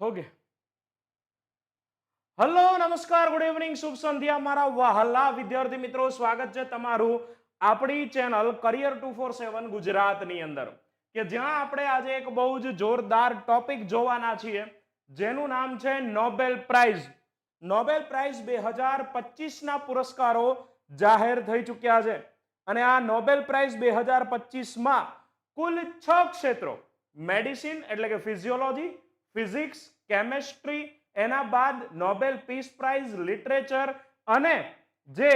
Okay hello, નમસ્કાર good evening શુભ સંધ્યા મારા વહાલા વિદ્યાર્થી મિત્રો. સ્વાગત છે તમારું આપણી channel career two four seven ગુજરાતની અંદર. કે જ્યાં આપણે આજે એક બહુ જ જોરદાર ટોપિક જોવાના છીએ, જેનું નામ છે નોબેલ પ્રાઇઝ નોબેલ પ્રાઇઝ બે હજાર પચીસના પુરસ્કારો જાહેર થઈ ચૂક્યા છે. અને આ નોબેલ પ્રાઇઝ બે હજાર પચીસમાં કુલ છ ક્ષેત્રો મેડિસિન એટલે કે ફિઝિયોલોજી ફિઝિક્સ, કેમેસ્ટ્રી, એના બાદ નોબેલ પીસ પ્રાઇઝ, લિટરેચર અને જે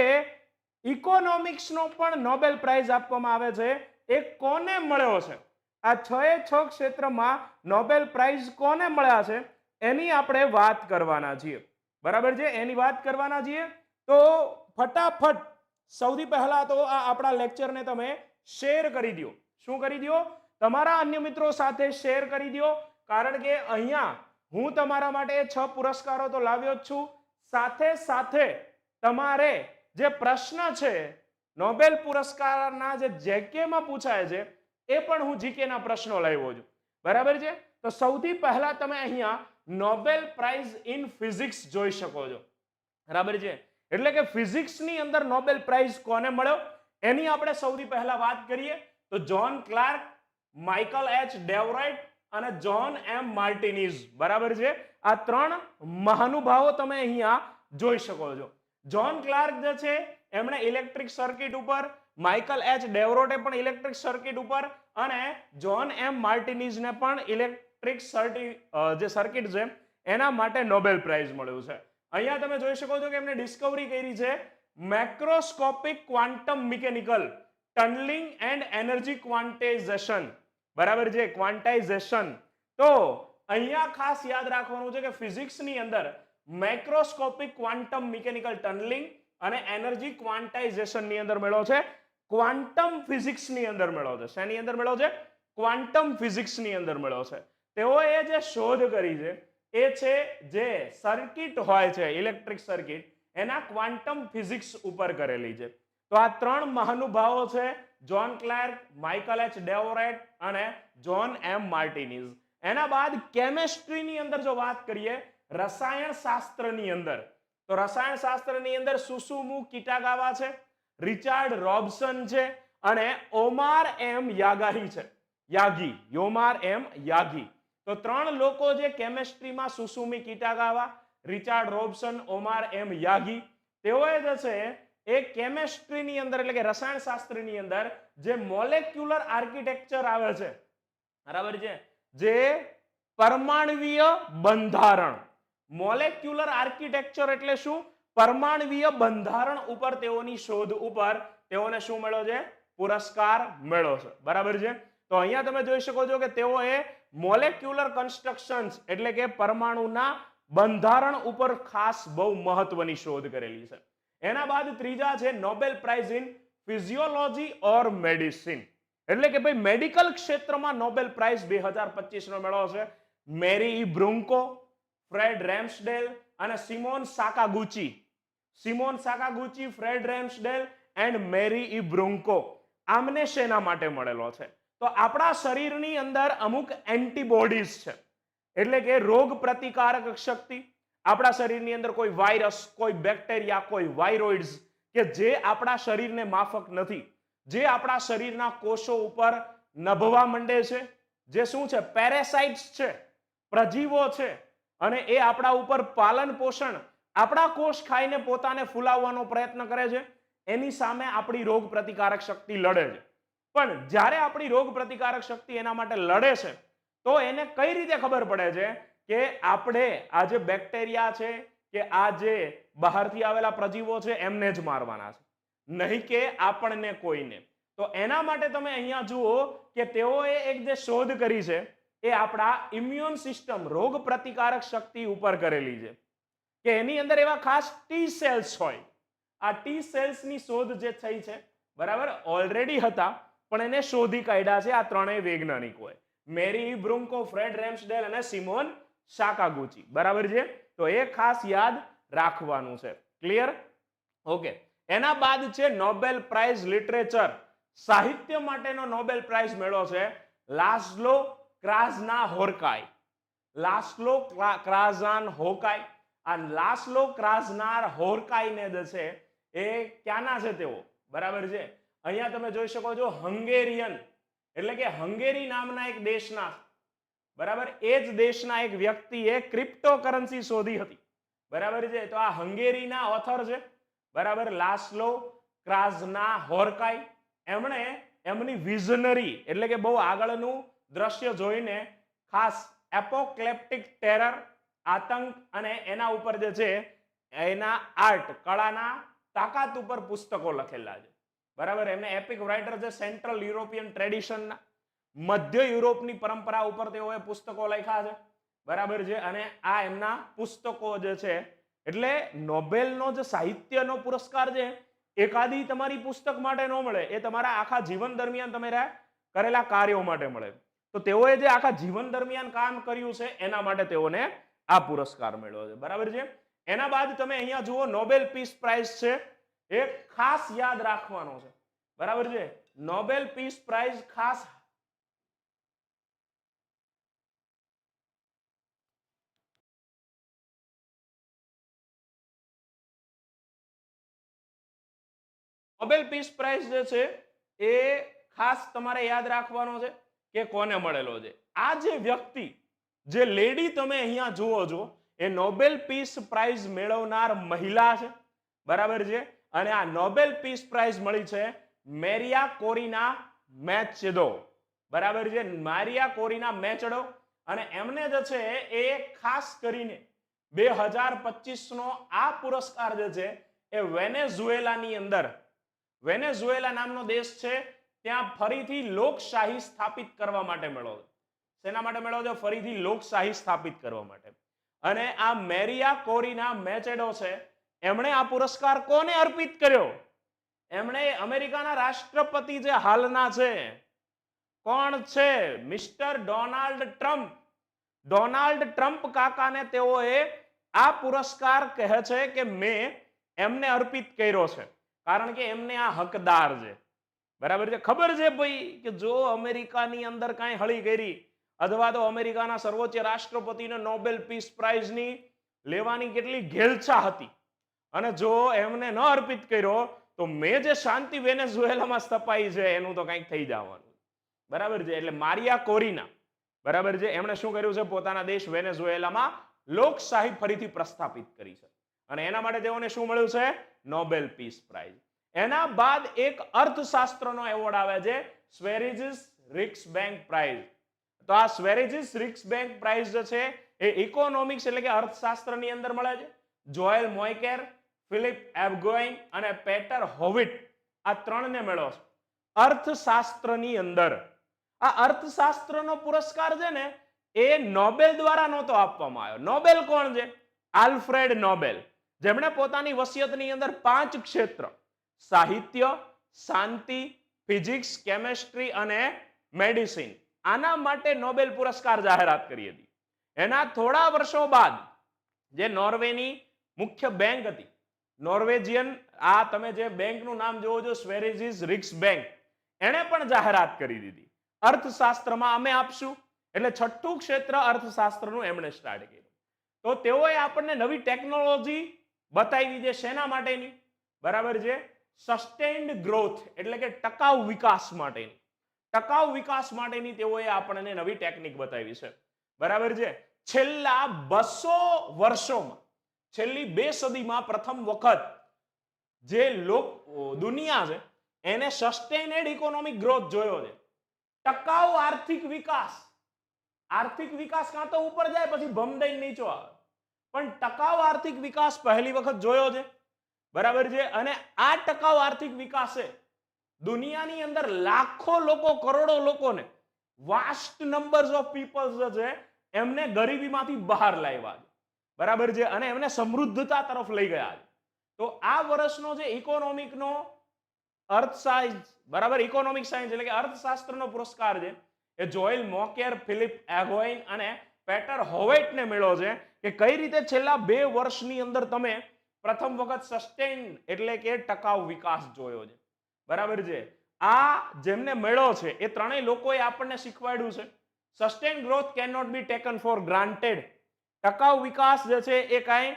ઇકોનોમિક્સનો પણ નોબેલ પ્રાઇઝ આપવામાં આવે છે, એ કોને મળ્યો છે? આ છ એ છ ક્ષેત્રમાં નોબેલ પ્રાઇઝ કોને મળ્યા છે? એની આપણે વાત કરવાના છીએ. બરાબર છે? એની વાત કરવાના છીએ? તો ફટાફટ, સૌથી પહેલા તો આ આપણા લેક્ચરને તમે શેર કરી દો શું કરી દો તમારા અન્ય મિત્રો સાથે શેર કરી દો કારણ કે અહીંયા હું તમારા માટે છ પુરસ્કારો તો લાવ્યો જ છું. સાથે સાથે તમારે જે પ્રશ્ન છે, નોબેલ પુરસ્કારના જે જેકેમાં પૂછાય છે, એ પણ હું જીકેના પ્રશ્નો લાવ્યો છું. બરાબર છે? તો સૌથી પહેલા તમે અહીંયા નોબેલ પ્રાઇઝ ઇન ફિઝિક્સ જોઈ શકો છો. બરાબર છે? એટલે કે ફિઝિક્સની અંદર નોબેલ પ્રાઇઝ કોને મળ્યો? એની આપણે સૌથી પહેલા વાત કરીએ તો John Clarke, Michael H Devoret અને જ્હોન એમ માર્ટિનીઝ બરાબર છે? આ ત્રણ મહાનુભાવો તમે અહીંયા જોઈ શકો છો. જ્હોન ક્લાર્ક જે છે, એમણે ઇલેક્ટ્રિક સર્કિટ ઉપર માઇકલ એચ ડેવરોટે પણ ઇલેક્ટ્રિક સર્કિટ ઉપર, અને જ્હોન એમ માર્ટિનીઝને પણ ઇલેક્ટ્રિક જે સર્કિટ છે, એના માટે નોબેલ પ્રાઇઝ મળ્યું છે. અહીંયા તમે જોઈ શકો છો કે એમને ડિસ્કવરી કરી છે macroscopic quantum mechanical tunnelling and energy quantization બરાબર છે? ક્વાન્ટાઇઝેશન તો અહીંયા ખાસ યાદ રાખવાનું છે કે ફિઝિક્સની અંદર માઇક્રોસ્કોપિક ક્વાન્ટમ મિકેનિકલ ટનલિંગ અને એનર્જી ક્વાન્ટાઇઝેશનની અંદર મેળો છે. ક્વાન્ટમ ફિઝિક્સની અંદર મેળો છે. શેની અંદર મેળો છે? ક્વાન્ટમ ફિઝિક્સની અંદર મેળો છે. તેઓએ જે શોધ કરી છે, એ છે જે સર્કિટ હોય છે ઇલેક્ટ્રિક સર્કિટ એના ક્વાન્ટમ ફિઝિક્સ ઉપર કરેલી છે. તો આ ત્રણ મહાનુભાવો છે John Clarke Michael H Devoret અને જ્હોન એમ માર્ટિનીઝ એના બાદ કેમેસ્ટ્રીની અંદર જો વાત કરીએ, રસાયણ શાસ્ત્રની અંદર, તો રસાયણ શાસ્ત્રની અંદર સુસુમુ કિટાગાવા છે, રિચાર્ડ રોબસન છે અને ઓમાર એમ યાગાહી છે. Yaghi, Omar M Yaghi. તો ત્રણ લોકો જે કેમેસ્ટ્રીમાં સુસુમી કિટાગાવા, રિચાર્ડ રોબસન, ઓમાર એમ યાગી, તેઓએ જે છે એ કેમેસ્ટ્રીની અંદર એટલે કે રસાયણ શાસ્ત્રની અંદર જે મોલેક્યુલર આર્કિટેક્ચર આવે છે, બરાબર છે? જે પરમાણવીય બંધારણ. મોલેક્યુલર આર્કિટેક્ચર એટલે શું? પરમાણવીય બંધારણ ઉપર તેઓની શોધ ઉપર તેઓને શું મળ્યો છે? પુરસ્કાર મળ્યો છે. બરાબર છે? તો અહીંયા તમે જોઈ શકો છો કે તેઓએ મોલેક્યુલર કન્સ્ટ્રક્શન્સ એટલે કે પરમાણુના બંધારણ ઉપર ખાસ બહુ મહત્વની શોધ કરેલી છે. એના બાદ ત્રીજા છે Nobel prize in physiology or medicine. એટલે કે ભાઈ મેડિકલ ક્ષેત્રમાં નોબેલ પ્રાઇઝ બે હજાર પચીસનો મેળો છે. મેરી બ્રુન્કો, ફ્રેડ રેમ્સડેલ અને Simon Sakaguchi. Simon Sakaguchi, Fred Ramsdell and Mary E Brunkow આમને શેના માટે મળેલો છે? તો આપણા શરીરની અંદર અમુક એન્ટીબોડીઝ છે. એટલે કે રોગ પ્રતિકારક શક્તિ આપણા શરીરની અંદર કોઈ વાયરસ કોઈ બેક્ટેરિયા કોઈ વાયરોઇડ્સ કે જે આપણા શરીરને માફક નથી. જે આપણા શરીરના કોષો ઉપર નભવા માંડે છે, જે શું છે પેરેસાઇટ્સ છે, પ્રજીવો છે અને એ આપણા ઉપર પાલન પોષણ, આપણા કોષ ખાઈને પોતાને ફૂલાવવાનો પ્રયત્ન કરે છે, એની સામે આપણી રોગ પ્રતિકારક શક્તિ લડે છે. પણ જ્યારે આપણી રોગ પ્રતિકારક શક્તિ એના માટે લડે છે, તો એને કઈ રીતે ખબર પડે છે? કે આપણે આ જે બેક્ટેરિયા છે, કે આ જે બહારથી આવેલા પ્રજીવો છે, એમને જ મારવાના છે. નહીં કે આપણને કોઈને. તો એના માટે તમે અહીંયા જુઓ કે તેઓએ એક જે શોધ કરી છે, એ આપણા ઇમ્યુન સિસ્ટમ રોગ પ્રતિકારક શક્તિ ઉપર કરેલી છે. કે એની અંદર એવા ખાસ ટી સેલ્સ હોય. આ ટી સેલ્સની શોધ જે થઈ છે, બરાબર? ઓલરેડી હતા, પણ એને શોધી કાઢ્યા છે આ ત્રણેય વૈજ્ઞાનિકોએ. મેરી બ્રુન્કો ફ્રેડ રેમ્સડેલ અને સિમોન શાકાગુચી. બરાબર છે? તો એ ખાસ યાદ રાખવાનું છે. ક્લિયર ઓકે એના બાદ છે નોબેલ પ્રાઇઝ લિટરેચર સાહિત્ય માટેનો નોબેલ પ્રાઇઝ મેળો છે લાસ્લો ક્રાઝના હોરકાય લાસ્લો ક્રા- ક્રાઝાન હોકાઈ. આ લાસ્લો ક્રાઝનાર હોરકાઈને જે છે એ ક્યાંના છે તેઓ? બરાબર છે? અહીંયા તમે જોઈ શકો છો હંગેરિયન. એટલે કે હંગેરી નામના એક દેશના બરાબર? એ જ દેશના એક વ્યક્તિએ ક્રિપ્ટોકરન્સી શોધી હતી. બરાબર છે? તો આ હંગેરીના ઓથર છે. બરાબર? લાસ્લો ક્રાઝના હોરકાઈ. એમણે એમની વિઝનરી એટલે કે બહુ આગળનું દ્રશ્ય જોઈને ખાસ એપોક્લેપ્ટિક ટેરર આતંક અને એના ઉપર જે છે, એના આર્ટ કળાના તાકાત ઉપર પુસ્તકો લખેલા છે. બરાબર? એમને એપિક રાઇટર છે સેન્ટ્રલ યુરોપિયન ટ્રેડિશનના મધ્ય યુરોપની પરંપરા ઉપર તેઓએ પુસ્તકો લખ્યા છે. બરાબર છે? અને આ એમના પુસ્તકો જે છે, એટલે નોબેલનો જે સાહિત્યનો પુરસ્કાર છે એકાદી તમારી પુસ્તક માટે ન મળે, એ તમારા આખા જીવન દરમિયાન તમારા કરેલા કાર્યો માટે મળે. તો તેઓએ જે આખા જીવન દરમિયાન કામ કર્યું છે, એના માટે તેઓને આ પુરસ્કાર મળ્યો છે. બરાબર છે? એના બાદ તમે અહીંયા જુઓ, નોબેલ પીસ પ્રાઇઝ છે, એ ખાસ યાદ રાખવાનો છે. બરાબર છે? નોબેલ પીસ પ્રાઇઝ ખાસ નોબેલ પીસ પ્રાઇઝ જે છે, એ ખાસ તમારે યાદ રાખવાનો છે કે કોને મળેલો છે. આ જે વ્યક્તિ, જે લેડી તમે અહીંયા જુઓ છો, એ નોબેલ પીસ પ્રાઇઝ મેળવનાર મહિલા છે. બરાબર છે? અને આ નોબેલ પીસ પ્રાઇઝ મળી છે મેરિયા કોરીના મેચડો. બરાબર છે? Maria Corina Machado. અને એમને જે છે, એ ખાસ કરીને બે હજાર નો આ પુરસ્કાર જે છે, એ વેનેઝુએલાની અંદર વેનેઝુએલા નામનો દેશ છે, ત્યાં ફરીથી લોકશાહી સ્થાપિત કરવા માટે મેળવ્યો શેના માટે મેળવ્યો છે? ફરીથી લોકશાહી સ્થાપિત કરવા માટે. અને આ મેરિયા કોરીના મેચેડો છે, એમણે આ પુરસ્કાર કોને અર્પિત કર્યો? એમણે અમેરિકાના રાષ્ટ્રપતિ જે હાલના છે, કોણ છે? Mister Donald Trump. Donald Trump કાકાને તેઓએ આ પુરસ્કાર કહે છે કે મેં એમને અર્પિત કર્યો છે. કારણ કે એમને આ હકદાર છે. બરાબર છે? ખબર છે ભાઈ કે જો અમેરિકાની અંદર કાંઈ હળી કરી અથવા તો અમેરિકાના સર્વોચ્ચ રાષ્ટ્રપતિને નોબેલ પીસ પ્રાઇઝની લેવાની કેટલી ઘેલછા હતી અને જો એમને ન અર્પિત કર્યો તો મેં જે શાંતિ વેનેઝુએલામાં સ્થપાઈ છે એનું તો કંઈક થઈ જવાનું. બરાબર છે? એટલે મારિયા કોરીના. બરાબર છે? એમણે શું કર્યું છે? પોતાના દેશ વેનેઝુએલામાં લોકશાહી ફરીથી પ્રસ્થાપિત કરી છે. અને એના માટે તેઓને શું મળ્યું છે? નોબેલ પીસ પ્રાઇઝ એના બાદ એક અર્થશાસ્ત્રનો એવોર્ડ આવે છે સ્વેરિજિસ રિક્સ બેંક પ્રાઇઝ તો આ સ્વેરિજિસ રિક્સ બેંક પ્રાઇઝ જે છે, એ ઇકોનોમિક્સ એટલે કે અર્થશાસ્ત્રની અંદર મળે છે. જોએલ મોયકેર ફિલિપ એબગોઈંગ અને પેટર હોવિટ આ ત્રણને મેળવો અર્થશાસ્ત્રની અંદર. આ અર્થશાસ્ત્રનો પુરસ્કાર છે ને, એ નોબેલ દ્વારા નહોતો આપવામાં આવ્યો. નોબેલ કોણ છે? આલ્ફ્રેડ નોબેલ જેમણે પોતાની વસિયતની અંદર પાંચ ક્ષેત્ર, સાહિત્ય, શાંતિ, ફિઝિક્સ, કેમેસ્ટ્રી અને મેડિસિન, આના માટે નોબેલ પુરસ્કાર જાહેરાત કરી હતી. એના થોડા વર્ષો બાદ જે નોર્વેની મુખ્ય બેંક હતી, નોર્વેજિયન, આ તમે જે બેંકનું નામ જોવો છો, સ્વેરેજીસ રિક્સ બેંક, એણે પણ જાહેરાત કરી દીધી. અર્થશાસ્ત્રમાં અમે આપશું, એટલે છઠ્ઠું ક્ષેત્ર અર્થશાસ્ત્રનું એમણે સ્ટાર્ટ કર્યું. તો તેઓએ આપણને નવી ટેકનોલોજી બતાવી છે શેના માટેની? બરાબર છે? સસ્ટેન્ડ ગ્રોથ એટલે કે ટકાઉ વિકાસ માટેની. ટકાઉ વિકાસ માટેની તેઓએ આપણને નવી ટેકનિક બતાવી છે. બરાબર છે? છેલ્લા બસો વર્ષોમાં, છેલ્લી બે સદીમાં પ્રથમ વખત જે લોક, દુનિયા છે, એને સસ્ટેનેડ ઇકોનોમિક ગ્રોથ જોયો છે. ટકાઉ આર્થિક વિકાસ. આર્થિક વિકાસ કાં તો ઉપર જાય, પછી ભમ દઈને નીચો આવે. પણ ટકાઉ આર્થિક વિકાસ પહેલી વખત જોયો છે. બરાબર છે? અને આ ટકાઉ આર્થિક વિકાસે દુનિયાની અંદર લાખો લોકો, કરોડો લોકોને વાસ્ટ નંબર્સ ઓફ પીપલ્સ છે, એમને ગરીબીમાંથી બહાર લાવ્યા છે. બરાબર છે? અને એમને સમૃદ્ધતા તરફ લઈ ગયા છે. તો આ વર્ષનો જે ઇકોનોમિકનો અર્થ સાયન્સ બરાબર? ઇકોનોમિક સાયન્સ એટલે કે અર્થશાસ્ત્રનો પુરસ્કાર છે, એ જોએલ મોકેર ફિલિપ એગોઇન અને પેટર હોવેટને મળ્યો છે. કે કઈ રીતે છેલ્લા બે વર્ષની અંદર તમે પ્રથમ વખત સસ્ટેન એટલે કે ટકાઉ વિકાસ જોયો છે? બરાબર છે? આ જેમને મળ્યો છે, એ ત્રણેય લોકોએ આપણને શીખવાડ્યું છે. Sustain growth can not be taken for granted ટકાઉ વિકાસ જે છે, એ કાંઈ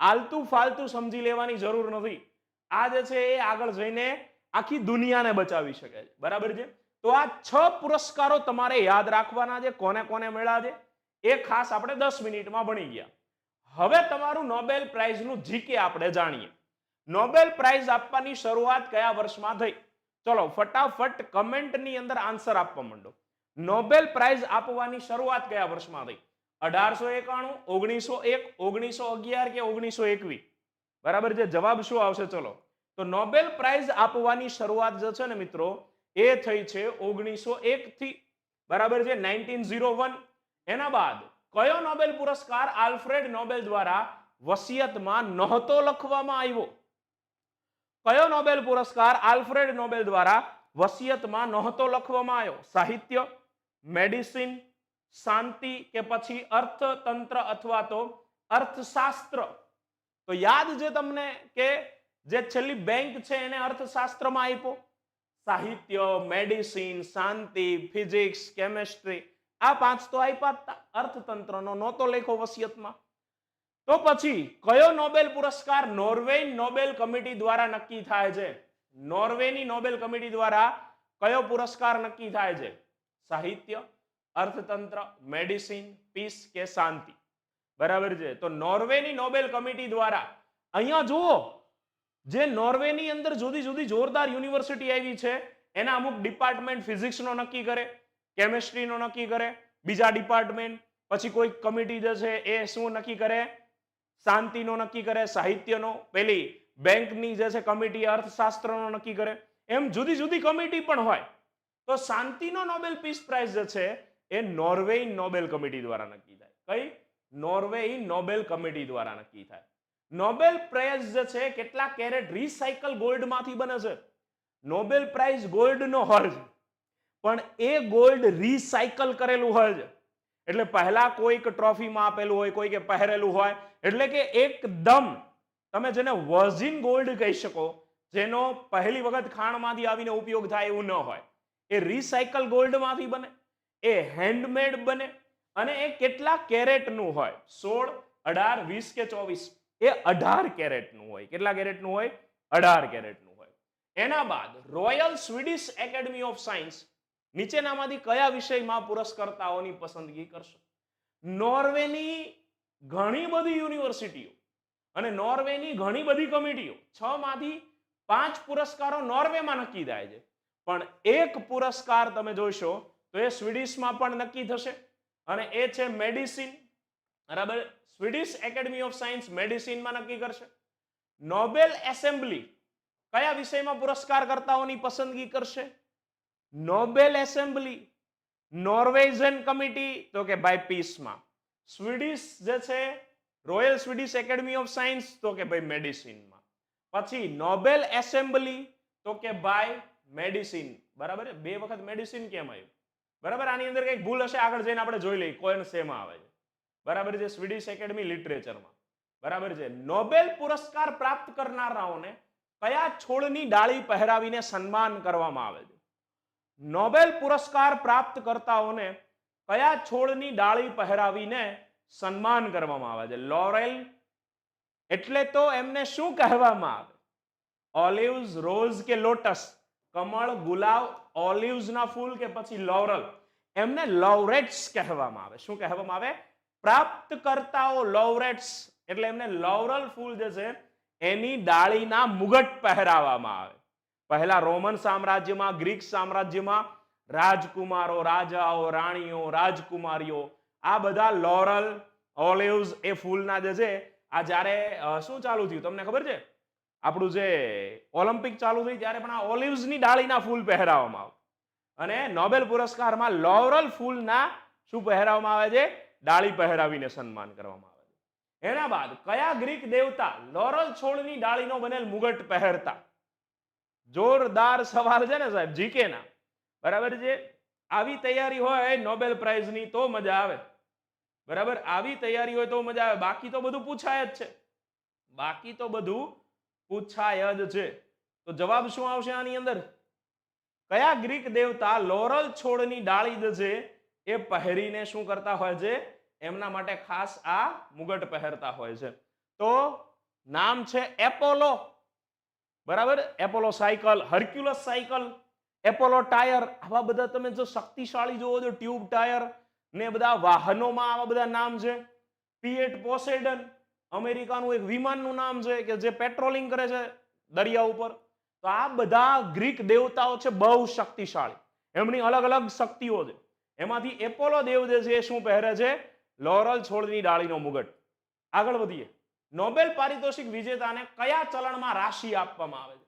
આલતું ફાલતું સમજી લેવાની જરૂર નથી. આ જે છે, એ આગળ જઈને આખી દુનિયાને બચાવી શકે છે. બરાબર છે? તો આ છ પુરસ્કારો તમારે યાદ રાખવાના છે, કોને કોને મળ્યા છે? એ ખાસ આપણે દસ મિનિટમાં ભણી ગયા. હવે તમારું નોબેલ પ્રાઇઝનું જીકે આપણે જાણીએ. નોબેલ પ્રાઇઝ આપવાની શરૂઆત કયા વર્ષમાં થઈ? ચલો, ફટાફટ કમેન્ટની અંદર આન્સર આપવા માંડો. નોબેલ પ્રાઇઝ આપવાની શરૂઆત કયા વર્ષમાં થઈ? અઢારસો એકાણું, ઓગણીસો એક, ઓગણીસો અગિયાર કે ઓગણીસો એકવીસ? બરાબર છે? જવાબ શું આવશે? ચલો. તો નોબેલ પ્રાઇઝ આપવાની શરૂઆત જે છે ને મિત્રો, એ થઈ છે ઓગણીસો એક થી, બરાબર છે? નાઇન્ટીન ઝીરો વન એના બાદ કયો નોબેલ પુરસ્કાર આલ્ફ્રેડ નોબેલ દ્વારા વસિયતમાં નહોતો લખવામાં આવ્યો? કયો નોબેલ પુરસ્કાર આલ્ફ્રેડ નોબેલ દ્વારા વસિયતમાં નહોતો લખવામાં આવ્યો? સાહિત્ય, મેડિસિન, શાંતિ કે પછી અર્થતંત્ર અથવા તો અર્થશાસ્ત્ર? તો યાદ છે તમને કે જે છેલ્લી બેંક છે એને અર્થશાસ્ત્રમાં આપ્યો? સાહિત્ય, મેડિસિન, શાંતિ, ફિઝિક્સ, કેમેસ્ટ્રી આ પાંચ તો આપ્યા. અર્થતંત્રનો નહોતો લેખો વસિયતમાં. તો પછી કયો નોબેલ પુરસ્કાર નોર્વે નોબેલ કમિટી દ્વારા નક્કી થાય છે? નોર્વેની નોબેલ કમિટી દ્વારા કયો પુરસ્કાર નક્કી થાય છે? સાહિત્ય, અર્થતંત્ર, મેડિસિન, પીસ કે શાંતિ? બરાબર છે? તો નોર્વેની નોબેલ કમિટી દ્વારા, અહીંયા જુઓ, જે નોર્વેની અંદર જુદી જુદી જોરદાર યુનિવર્સિટી આવી છે, એના અમુક ડિપાર્ટમેન્ટ ફિઝિક્સનો નક્કી કરે. કેમેસ્ટ્રીનો નક્કી કરે, બીજા ડિપાર્ટમેન્ટ, પછી કોઈ કમિટી જે છે એ શું નક્કી કરે? શાંતિનો નક્કી કરે, સાહિત્યનો. પેલી બેંકની જે છે કમિટી અર્થશાસ્ત્રનો નક્કી કરે. એમ જુદી જુદી કમિટી પણ હોય. તો શાંતિનો નોબેલ પીસ પ્રાઇઝ જે છે એ નોર્વે નોબેલ કમિટી દ્વારા નક્કી થાય. કઈ? નોર્વે નોબેલ કમિટી દ્વારા નક્કી થાય. નોબેલ પ્રાઇઝ જે છે કેટલા કેરેટ રિસાયકલ ગોલ્ડમાંથી બને છે? નોબેલ પ્રાઇઝ ગોલ્ડનો હોય છે. પણ એ ગોલ્ડ રિસાયકલ કરેલું હોય છે. એટલે પહેલા કોઈક ટ્રોફીમાં આપેલું હોય કોઈ કે પહેરેલું હોય, એટલે કે એકદમ તમે જેને વર્જિન ગોલ્ડ કહી શકો, જેનો પહેલી વખત ખાણમાંથી આવીને ઉપયોગ થાય એવું ન હોય. એ રિસાયકલ ગોલ્ડમાંથી બને, એ હેન્ડમેડ બને અને એ કેટલા કેરેટનું હોય? સોળ, અઢાર, વીસ કે ચોવીસ? એ અઢાર કેરેટનું હોય. કેટલા કેરેટનું હોય? અઢાર કેરેટનું હોય. એના બાદ Royal Swedish Academy of Science નીચેનામાંથી કયા વિષયમાં પુરસ્કર્તાઓની પસંદગી કરશે? નોર્વેની ઘણી બધી યુનિવર્સિટીઓ અને નોર્વેની ઘણી બધી કમિટીઓ છ માંથી પાંચ પુરસ્કારો નોર્વેમાં નક્કી થાય છે. પણ એક પુરસ્કાર તમે જોઈશો તો એ સ્વીડિશમાં પણ નક્કી થશે અને એ છે મેડિસિન. બરાબર? સ્વીડિશ એકેડમી ઓફ સાયન્સ મેડિસિનમાં નક્કી કરશે. નોબેલ એસેમ્બલી કયા વિષયમાં પુરસ્કાર કરતાઓની પસંદગી કરશે? નોબેલ એસેમ્બલી નોર્વેઝન કમિટી તો કે ભાઈ પીસમાં. સ્વીડિશ જે છે Royal Swedish Academy of Science તો કે ભાઈ મેડિસિનમાં પછી નોબેલ એસેમ્બલી તો કે ભાઈ મેડિસિન બરાબર બે વખત મેડિસિન કેમ આવ્યું? બરાબર? આની અંદર કંઈક ભૂલ હશે, આગળ જઈને આપણે જોઈ લઈએ કોઈને શેમાં આવે છે. બરાબર છે? સ્વીડિશ એકેડમી લિટરેચરમાં બરાબર છે? નોબેલ પુરસ્કાર પ્રાપ્ત કરનારાઓને કયા છોડની ડાળી પહેરાવીને સન્માન કરવામાં આવે છે? નોબેલ પુરસ્કાર પ્રાપ્તકર્તાઓને કયા છોડની ડાળી પહેરાવીને સન્માન કરવામાં આવે છે? લોરેલ? એટલે તો એમને શું કહેવામાં આવે? ઓલિવ્સ, રોઝ કે લોટસ? કમળ, ગુલાબ, ઓલિવ્સના ફૂલ કે પછી લોરલ? એમને લોરેટ્સ કહેવામાં આવે. શું કહેવામાં આવે? પ્રાપ્તકર્તાઓ લોરેટ્સ, એટલે એમને લોરલ ફૂલ જે છે, એની ડાળીના મુગટ પહેરાવવામાં આવે. પહેલા રોમન સામ્રાજ્યમાં, ગ્રીક સામ્રાજ્યમાં રાજકુમારો, રાજાઓ, રાણીઓ, રાજકુમારીઓ, આ બધા લોરલ ઓલિવ્સ એ ફૂલના જે છે, આ જ્યારે શું ચાલુ થયું? તમને ખબર છે? આપણું જે ઓલિમ્પિક ચાલુ થઈ ત્યારે પણ આ ઓલિવ્સની ડાળીના ફૂલ પહેરાવવામાં આવે. અને નોબેલ પુરસ્કારમાં લોરલ ફૂલના શું પહેરાવવામાં આવે છે? ડાળી પહેરાવીને સન્માન કરવામાં આવે છે. એના બાદ કયા ગ્રીક દેવતા લોરલ છોડની ડાળીનો બનેલ મુગટ પહેરતા? જોરદાર સવાલ છે ને સાહેબ જીકે ના બરાબર છે? આવી તૈયારી હોય નોબેલ પ્રાઇઝની તો મજા આવે. બરાબર? આવી તૈયારી હોય તો મજા આવે. બાકી તો બધું પૂછાય જ છે. બાકી તો બધું પૂછાય જ છે. તો જવાબ શું આવશે આની અંદર? કયા ગ્રીક દેવતા લોરલ છોડની ડાળી છે એ પહેરીને શું કરતા હોય છે? એમના માટે ખાસ આ મુગટ પહેરતા હોય છે. તો નામ છે એપોલો. બરાબર? Apollo cycle Hercules cycle Apollo tyre આવા બધા તમે જો શક્તિશાળી જોવો તો ટ્યુબ ટાયર ને બધા વાહનોમાં આવા બધા નામ છે. પીએટ પોસેડન અમેરિકાનું એક વિમાનનું નામ છે કે જે પેટ્રોલિંગ કરે છે દરિયા ઉપર. તો આ બધા ગ્રીક દેવતાઓ છે બહુ શક્તિશાળી. એમની અલગ અલગ શક્તિઓ છે. એમાંથી એપોલો દેવ જે છે શું પહેરે છે? લોરલ છોડની ડાળીનો મુગટ. આગળ વધીએ. નોબેલ પારિતોષિક વિજેતાને કયા ચલણમાં રાશિ આપવામાં આવે છે?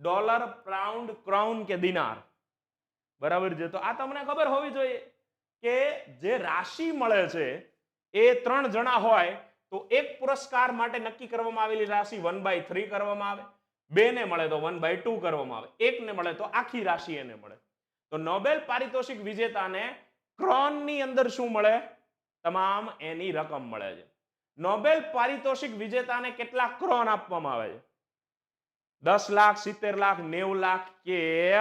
ડોલર, પાઉન્ડ, ક્રાઉન કે દિનાર? બરાબર છે. તો આ તમને ખબર હોવી જોઈએ કે જે રાશિ મળે છે, એ ત્રણ જણા હોય, તો એક પુરસ્કાર માટે નક્કી કરવામાં આવેલી રાશિ વન બાય થ્રી કરવામાં આવે, બે ને મળે તો વન બાય ટુ કરવામાં આવે, એક ને મળે તો આખી રાશિ એને મળે. તો નોબેલ પારિતોષિક વિજેતાને ક્રોનની અંદર શું મળે? તમામ એની રકમ મળે છે. નોબેલ પારિતોષિક વિજેતાને કેટલા ક્રોન આપવામાં આવે છે? દસ લાખ, સિત્તેર લાખ, નેવું લાખ કે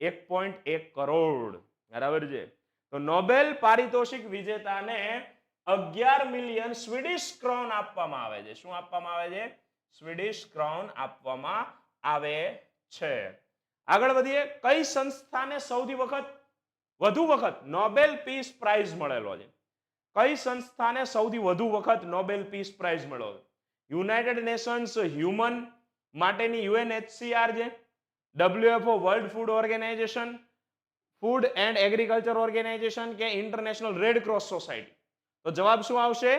એક પોઈન્ટ એક કરોડ. બરાબર છે? તો નોબેલ પારિતોષિક વિજેતાને અગિયાર મિલિયન સ્વીડિશ ક્રોન આપવામાં આવે છે. શું આપવામાં આવે છે? સ્વીડિશ ક્રોન આપવામાં આવે છે. આગળ વધીએ. કઈ સંસ્થાને સૌથી વખત, વધુ વખત નોબેલ પીસ પ્રાઇઝ મળેલો છે? કઈ સંસ્થાને સૌથી વધુ વખત નોબેલ પીસ પ્રાઇઝ મળ્યો યુનાઇટેડ નેશન્સ હ્યુમન માટેની યુએનએચસીઆર છે WFO world food organization food and agriculture organization કે ઇન્ટરનેશનલ રેડ ક્રોસ સોસાયટી તો જવાબ શું આવશે?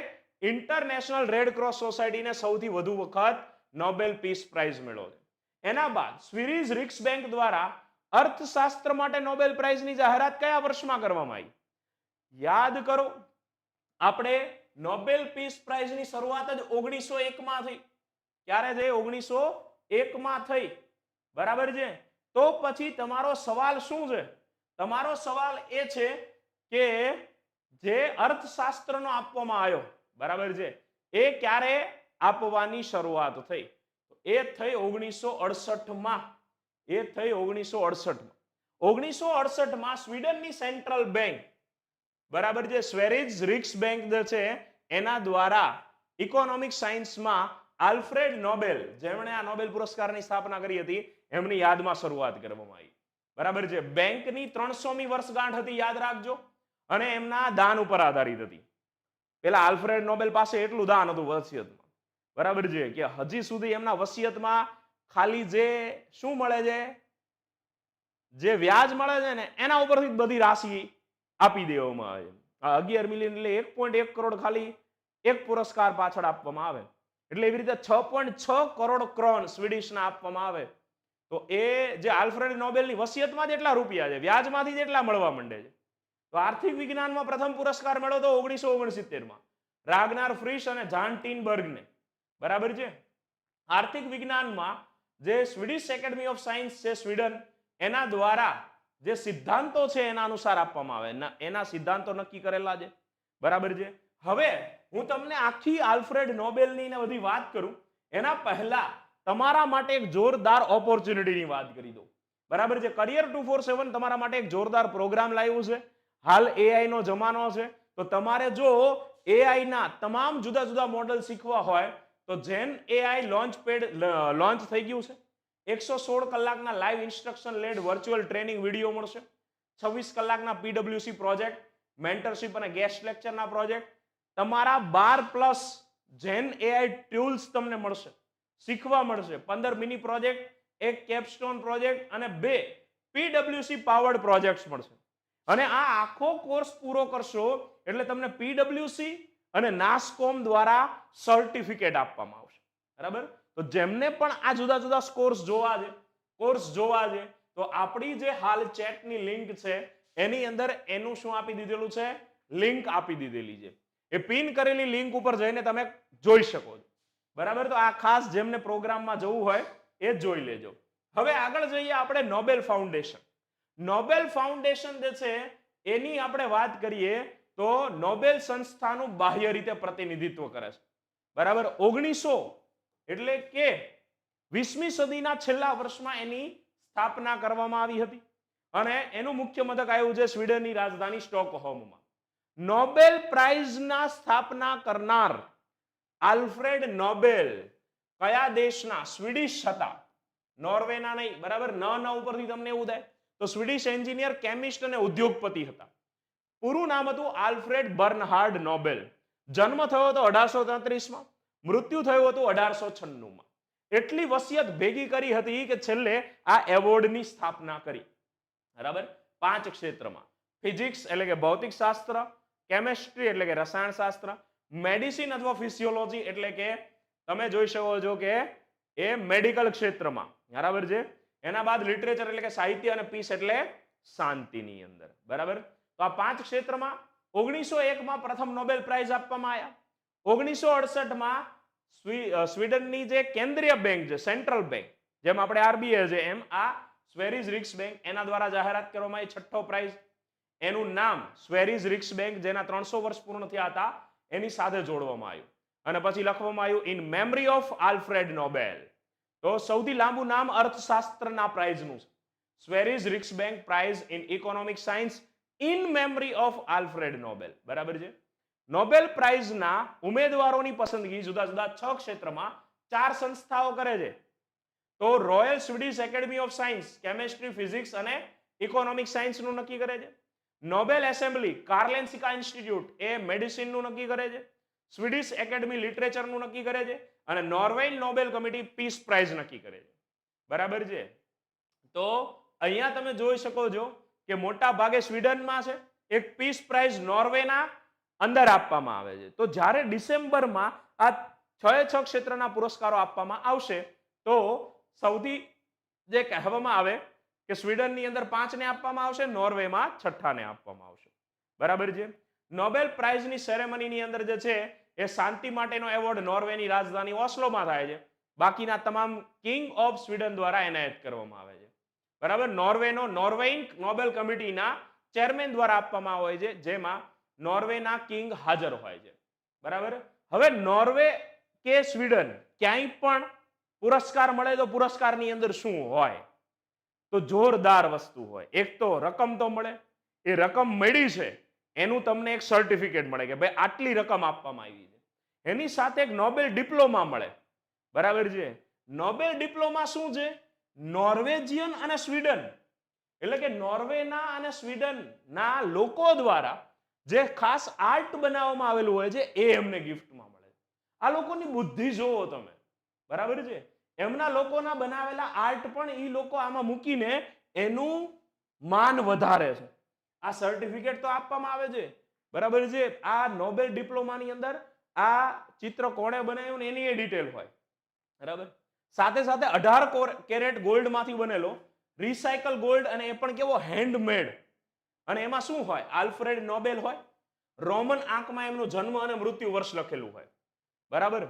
ઇન્ટરનેશનલ રેડ ક્રોસ સોસાયટીને સૌથી વધુ વખત નોબેલ પીસ પ્રાઇઝ મળ્યો છે. એના બાદ સ્વીરિઝ રિક્સ બેંક દ્વારા અર્થશાસ્ત્ર માટે નોબેલ પ્રાઇઝની જાહેરાત કયા વર્ષમાં કરવામાં આવી? યાદ કરો આપણે નોબેલ પીસ પ્રાઇઝની શરૂઆત જ ઓગણીસો એકમાં થઈ. ક્યારે થઈ? ઓગણીસો એકમાં થઈ. બરાબર છે? તો પછી તમારો સવાલ શું છે? તમારો સવાલ એ છે કે જે અર્થશાસ્ત્રનો આપવામાં આવ્યો, બરાબર છે? એ ક્યારે આપવાની શરૂઆત થઈ? એ થઈ ઓગણીસો અડસઠમાં. એ થઈ ઓગણીસો અડસઠમાં. ઓગણીસો અડસઠમાં સ્વીડનની સેન્ટ્રલ બેંક બરાબર જે સ્વેરિજ રિક્સ બેંક છે, એના દ્વારા ઇકોનોમિક સાયન્સમાં આલ્ફ્રેડ નોબેલ જેમણે આ નોબેલ પુરસ્કારની સ્થાપના કરી હતી, એમની યાદમાં શરૂઆત કરવામાં આવી. બરાબર છે? બેંકની ત્રણસોમી વર્ષગાંઠ હતી, યાદ રાખજો. અને એમના દાન ઉપર આધારિત હતી. પેલા આલ્ફ્રેડ નોબેલ પાસે એટલું દાન હતું વસિયતમાં. બરાબર છે? કે હજી સુધી એમના વસિયતમાં ખાલી જે શું મળે છે? જે વ્યાજ મળે છે ને, એના ઉપરથી બધી રાશિ આપી દેવામાં આવે. આ અગિયાર મિલિયન એટલે એક પોઈન્ટ એક કરોડ ખાલી એક પુરસ્કાર પાછળ આપવામાં આવે. એટલે એવી રીતે છ પોઈન્ટ છ કરોડ ક્રોન સ્વીડિશના આપવામાં આવે. તો એ જે આલ્ફ્રેડ નોબેલની વસિયતમાં જેટલા રૂપિયા છે, વ્યાજમાંથી જેટલા મળવા માંડે છે. તો આર્થિક વિજ્ઞાનમાં પ્રથમ પુરસ્કાર મળ્યો તો ઓગણીસો ઓગણસિત્તેરમાં. રાગનાર ફ્રિશ અને જાન ટીનબર્ગને બરાબર છે? આર્થિક વિજ્ઞાનમાં જે સ્વીડિશ એકેડમી ઓફ સાયન્સ છે સ્વીડન, એના દ્વારા જે સિદ્ધાંતો છે એના અનુસાર આપવામાં આવે. એના સિદ્ધાંતો નક્કી કરેલા છે. બરાબર છે? હવે હું તમને આખી આલ્ફ્રેડ નોબેલની ને બધી વાત કરું. એના પહેલા તમારા માટે એક જોરદાર ઓપોર્ચ્યુનિટીની વાત કરી દઉં. બરાબર છે? કરિયર ટુ ફોર સેવન તમારા માટે એક જોરદાર પ્રોગ્રામ લાવ્યું છે. હાલ એઆઈ નો જમાનો છે. તો તમારે જો એઆઈ ના તમામ જુદા જુદા મોડલ શીખવા હોય, તો Gen AI launch pad launch થઈ ગયું છે. એકસો સોળ કલાકના live instruction led virtual training video મળશે. છવ્વીસ કલાકના પીડબ્લ્યુસી પ્રોજેક્ટ મેન્ટરશિપ અને ગેસ્ટ લેક્ચરના પ્રોજેક્ટ તમારા બાર પ્લસ જેન એઆઈ ટૂલ્સ તમને મળશે. શીખવા મળશે. પંદર મિની પ્રોજેક્ટ એક કેપસ્ટોન પ્રોજેક્ટ અને બે પીડબ્લ્યુસી પાવર્ડ પ્રોજેક્ટ્સ મળશે. અને આ આખો કોર્સ પૂરો કરશો એટલે તમને પીડબ્લ્યુસી અને નાસ્કોમ દ્વારા સર્ટિફિકેટ આપવામાં આવશે. બરાબર? તો જેમને પણ આ જુદા જુદા કોર્સ જોવા છે કોર્સ જોવા છે, તો આપણી જે હાલ ચેટની લિંક છે, એની અંદર એનું શું આપી દીધેલું છે? લિંક આપી દીધેલી છે. એ પિન કરેલી લિંક ઉપર જઈને તમે જોઈ શકો છો. બરાબર? તો આ ખાસ જેમને પ્રોગ્રામમાં જવું હોય, એ જોઈ લેજો. હવે આગળ જઈએ આપણે નોબેલ ફાઉન્ડેશન નોબેલ ફાઉન્ડેશન જે છે, એની આપણે વાત કરીએ, તો નોબેલ સંસ્થાનું બાહ્ય રીતે પ્રતિનિધિત્વ કરે છે. બરાબર? ઓગણીસો એટલે કે વીસમી સદીના છેલ્લા વર્ષમાં એની સ્થાપના કરવામાં આવી હતી. અને એનું મુખ્ય મથક આવ્યું છે સ્વીડનની રાજધાની સ્ટોકહોમમાં. નોબેલ પ્રાઇઝના સ્થાપના કરનાર આલ્ફ્રેડ નોબેલ કયા દેશના? સ્વીડિશ હતા. નોર્વેના નહીં, બરાબર? ન ન ઉપરથી તમને એવું થાય તો સ્વીડિશ એન્જિનિયર, કેમિસ્ટ અને ઉદ્યોગપતિ હતા. પૂરું નામ હતું આલ્ફ્રેડ બર્નહાર્ડ નોબેલ. જન્મ થયો હતો અઢારસો તેત્રીસમાં. મૃત્યુ થયું હતું અઢારસો છન્નુંમાં. એટલી વસિયત ભેગી કરી હતી કે છેલ્લે આ એવોર્ડની સ્થાપના કરી. બરાબર? પાંચ ક્ષેત્રમાં. ફિઝિક્સ એટલે કે ભૌતિક શાસ્ત્ર કેમેસ્ટ્રી એટલે કે રસાયણશાસ્ત્ર, મેડિસિન અથવા ફિસિયોલોજી એટલે કે તમે જોઈ શકો છો કે એ મેડિકલ ક્ષેત્રમાં. બરાબર છે? એના બાદ લિટરેચર એટલે કે સાહિત્ય અને પીસ એટલે શાંતિની અંદર. બરાબર? તો આ પાંચ ક્ષેત્રમાં ઓગણીસો એકમાં પ્રથમ નોબેલ પ્રાઇઝ આપવામાં આવ્યા. ઓગણીસો અડસઠમાં સ્વીડનની જે કેન્દ્રીય બેંક છે, સેન્ટ્રલ બેંક, જેમ આપણે આરબીઆઈ છે, એમ આ સ્વેરિઝ રિક્સ બેંક, એના દ્વારા જાહેરાત કરવામાં આવી, છઠ્ઠો પ્રાઇઝ. એનું નામ સ્વેરિઝ રિક્સ બેંક, જેના ત્રણસો વર્ષ પૂર્ણ થયા હતા, એની સાથે જોડવામાં આવ્યું. અને પછી લખવામાં આવ્યું in memory of Alfred Nobel તો સૌથી લાંબુ નામ અર્થશાસ્ત્રના પ્રાઇઝનું છે. Sveriges Riksbank, prize in economic science in memory of Alfred Nobel બરાબર છે? નોબેલ પ્રાઇઝના ઉમેદવારોની પસંદગી જુદા જુદા છ ક્ષેત્રમાં ચાર સંસ્થાઓ કરે છે. તો Royal Swedish Academy of Science chemistry physics અને ઇકોનોમિક સાયન્સનું નક્કી કરે છે. નોબેલ એસેમ્બલી કાર્લેન્સિકા ઇન્સ્ટિટ્યૂટ એ મેડિસિનનું નક્કી કરે છે. સ્વીડિશ એકેડમી લિટરેચરનું નક્કી કરે છે અને નોર્વેલ નોબેલ કમિટી પીસ પ્રાઇઝ નક્કી કરે છે. બરાબર છે? તો અહીંયા તમે જોઈ શકો છો કે મોટા ભાગે સ્વીડનમાં છે. એક પીસ પ્રાઇઝ નોર્વેના અંદર આપવામાં આવે છે. તો જ્યારે ડિસેમ્બરમાં આ છ છ ક્ષેત્રના પુરસ્કારો આપવામાં આવશે, તો સૌથી જે કહેવામાં આવે કે સ્વીડનની અંદર પાંચને આપવામાં આવશે, નોર્વેમાં છઠ્ઠાને આપવામાં આવશે. બરાબર છે? નોબેલ પ્રાઇઝની સેરેમનીની અંદર જે છે, એ શાંતિ માટેનો એવોર્ડ નોર્વેની રાજધાની ઓસ્લોમાં થાય છે. બાકીના તમામ કિંગ ઓફ સ્વીડન દ્વારા એનાયત કરવામાં આવે છે. બરાબર? નોર્વેનો નોર્વેઇન નોબેલ કમિટીના ચેરમેન દ્વારા આપવામાં આવે છે, જેમાં નોર્વેના કિંગ હાજર હોય છે. બરાબર? હવે નોર્વે કે સ્વીડન ક્યાંય પણ પુરસ્કાર મળે તો પુરસ્કારની અંદર શું હોય? તો જોરદાર વસ્તુ હોય. એક તો રકમ તો મળે. એ રકમ મળી છે. એનું તમને એક સર્ટિફિકેટ મળે કે ભાઈ આટલી રકમ આપવામાં આવી છે. એની સાથે એક નોબેલ ડિપ્લોમા મળે. બરાબર છે? નોબેલ ડિપ્લોમા શું છે? નોર્વેજિયન અને સ્વીડન. એટલે કે નોર્વેના અને સ્વીડનના લોકો દ્વારા જે ખાસ આર્ટ બનાવવામાં આવેલું હોય છે, એ એમને ગિફ્ટમાં મળે આ લોકોની બુદ્ધિ જોવો તમે. બરાબર છે? એમના લોકોના બનાવેલા આર્ટ પણ એ લોકો આમાં મૂકીને એનું માન વધારે છે. આ સર્ટિફિકેટ તો આપવામાં આવે છે. બરાબર છે? આ નોબેલ ડિપ્લોમાની અંદર આ ચિત્ર કોણે બનાવ્યું ને એની એ ડિટેલ હોય. બરાબર? સાથે સાથે અઢાર કેરેટ ગોલ્ડમાંથી બનેલો રિસાયકલ ગોલ્ડ અને એ પણ કેવો હેન્ડમેડ અને એમાં શું હોય? આલ્ફ્રેડ નોબેલ હોય, રોમન આંકમાં એમનો જન્મ અને મૃત્યુ વર્ષ લખેલું હોય. બરાબર?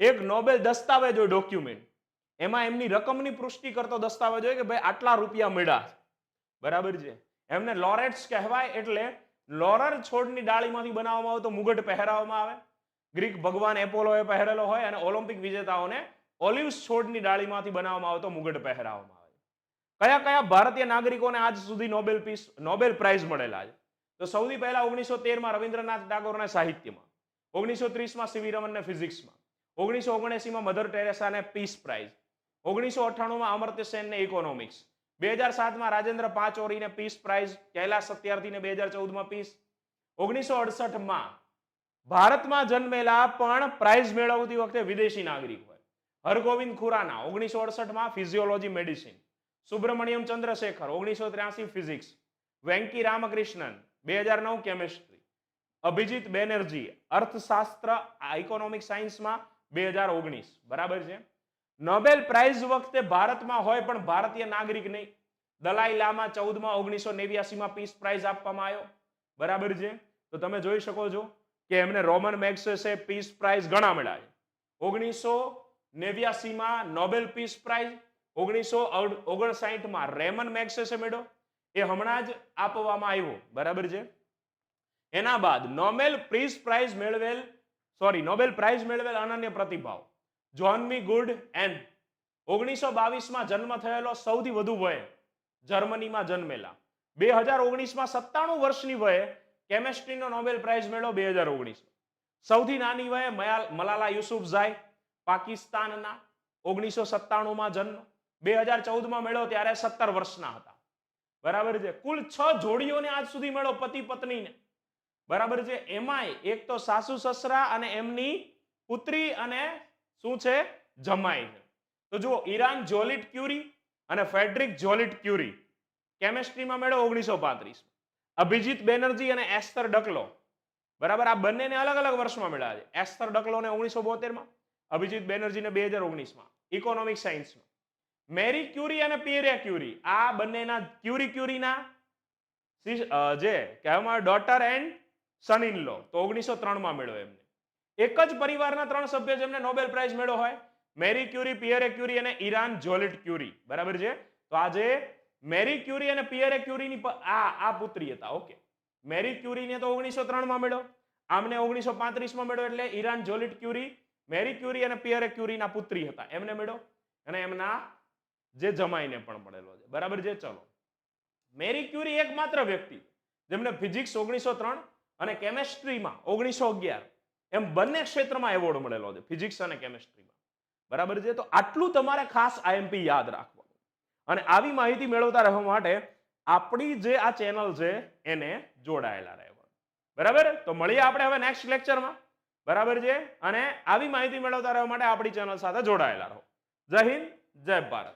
એક નોબેલ દસ્તાવેજ હોય ડોક્યુમેન્ટ એમાં એમની રકમની પુષ્ટિ કરતો દસ્તાવેજ હોય કે ભાઈ આટલા રૂપિયા મળ્યા બરાબર છે? એમને લોરેટ્સ કહેવાય એટલે લોરર છોડની ડાળીમાંથી બનાવવામાં આવે તો મુગટ પહેરાવવામાં આવે. ગ્રીક ભગવાન એપોલોએ પહેરેલો હોય અને ઓલિમ્પિક વિજેતાઓને ઓલિવ્સ છોડની ડાળીમાંથી બનાવવામાં આવે તો મુગટ પહેરાવવામાં આવે. કયા કયા ભારતીય નાગરિકોને આજ સુધી નોબેલ પીસ નોબેલ પ્રાઇઝ મળેલા છે? તો સૌથી પહેલા ઓગણીસો તેરમાં રવિન્દ્રનાથ ટાગોરને સાહિત્યમાં, ઓગણીસો ત્રીસમાં સીવી રમનને ફિઝિક્સમાં, ઓગણીસો ઓગણસીમાં મધર ટેરેસાને પીસ પ્રાઇઝ, ઓગણીસો અઠ્ઠાણુંમાં અમર્ત્ય સેનને ઇકોનોમિક્સ, બે હજાર સાતમાં રાજેન્દ્ર પાંચોરીને પીસ પ્રાઇઝ, કૈલાસ સત્યાર્થીને બે હજાર ચૌદમાં પીસ, ઓગણીસો અડસઠમાં ભારતમાં જન્મેલા પણ પ્રાઇઝ મેળવતી વખતે વિદેશી નાગરિક હોય. હરગોવિંદ ખુરાના ઓગણીસો અડસઠમાં ફિઝિયોલોજી મેડિસિન સુબ્રમણ્યમ ચંદ્રશેખર, ઓગણીસો ત્ર્યાસી ફિઝિક્સ, વેંકી રામકૃષ્ણન, બે હજાર નવ કેમેસ્ટ્રી, અભિજીત બેનર્જી, અર્થશાસ્ત્ર ઇકોનોમિક સાયન્સમાં બે હજાર ઓગણીસ, બરાબર છે? નોબેલ પ્રાઇઝ વખતે ભારતમાં હોય પણ ભારતીય નાગરિક નહીં. દલાઈ લામા ચૌદમાં ઓગણીસો નેવ્યાસીમાં પીસ પ્રાઇઝ આપવામાં આવ્યો. બરાબર છે? તો તમે જોઈ શકો છો કે એમને રોમન મેક્સેસે પીસ પ્રાઇઝ ઘણા મળ્યા છે. ઓગણીસો નેવ્યાસીમાં નોબેલ પીસ પ્રાઇઝ ઓગણીસો ઓગણસાઠમાં રેમન મેક્સેસે મેળ્યો એ હમણાં જ આપવામાં આવ્યો. બરાબર છે? એના બાદ નોબેલ પ્રીસ પ્રાઇઝ મેળવેલ, સોરી, નોબેલ પ્રાઇઝ મેળવેલ અનન્ય પ્રતિભાવ. જોન મી ગુડ એન ઓગણીસો બાવીસમાં જન્મ થયેલો સૌથી વધુ વય, જર્મનીમાં જન્મેલા. બે હજાર ઓગણીસમાં સત્તાણું વર્ષની વયે કેમેસ્ટ્રીનો નોબેલ પ્રાઇઝ મેળવ્યો બે હજાર ઓગણીસ સૌથી નાની વયે મલાલા યુસુફઝાઈ પાકિસ્તાનના ઓગણીસો સત્તાણુંમાં જન્મ. બે હજાર ચૌદમાં મેળો ત્યારે સત્તર વર્ષના હતા. બરાબર છે? કુલ છ જોડીઓને આજ સુધી મળ્યો પતિ પત્નીને. બરાબર છે? એમાંય એક તો સાસુ સસરા અને એમની પુત્રી અને શું છે? જમાઈ તો જુઓ, ઈરાન જોલિટ ક્યુરી અને ફેડરિક જોલિટ ક્યુરી. કેમેસ્ટ્રીમાં મેળો ઓગણીસો પાંત્રીસ અભિજીત બેનર્જી અને એસ્તર ડકલો. બરાબર? આ બંનેને અલગ અલગ વર્ષમાં મેળવ્યા છે. એસ્તર ડકલોને ઓગણીસો બોતેરમાં, અભિજીત બેનર્જીને બે હજાર ઓગણીસમાં. ઇકોનોમિક સાયન્સમાં મેરી ક્યુરી અને પિયરે ક્યુરી. આ બંનેના ક્યુરી ક્યુરીના જે કહેવામાં daughter and son in law તો ઓગણીસો ત્રણમાં મેળવ્યો એમને. એક જ પરિવારના ત્રણ સભ્ય જેમને નોબેલ પ્રાઇઝ મેળવ્યો હોય, મેરી ક્યુરી પિયરે ક્યુરી અને ઈરાન જોલેટ ક્યુરી. બરાબર છે? તો આજે મેરી ક્યુરી અને પિયરે ક્યુરીની આ આ પુત્રી હતા. ઓકે. મેરી ક્યુરીને તો ઓગણીસો ત્રણમાં મેળવ્યો. આમને ઓગણીસો પાંત્રીસમાં મળ્યો એટલે ઈરાન જોલિટ ક્યુરી, મેરી ક્યુરી અને પિયરે ક્યુરીના પુત્રી હતા. એમને મેળવ્યો. અને એમના જે જમાઈને પણ મળેલો છે. બરાબર છે? ચલો. મેરી ક્યુરી એકમાત્ર વ્યક્તિ જેમને ફિઝિક્સ ઓગણીસો ત્રણ અને કેમેસ્ટ્રીમાં ઓગણીસો અગિયાર એમ બંને ક્ષેત્રમાં એવોર્ડ મળેલો છે ફિઝિક્સ અને કેમેસ્ટ્રીમાં બરાબર છે? તો આટલું તમારે ખાસ આઈએમપી યાદ રાખવાનું. અને આવી માહિતી મેળવતા રહેવા માટે આપણી જે આ ચેનલ છે, એને જોડાયેલા રહેવાનું. બરાબર? તો મળીએ આપણે હવે નેક્સ્ટ લેક્ચરમાં બરાબર છે? અને આવી માહિતી મેળવતા રહેવા માટે આપણી ચેનલ સાથે જોડાયેલા રહો. જય હિન્દ, જય ભારત.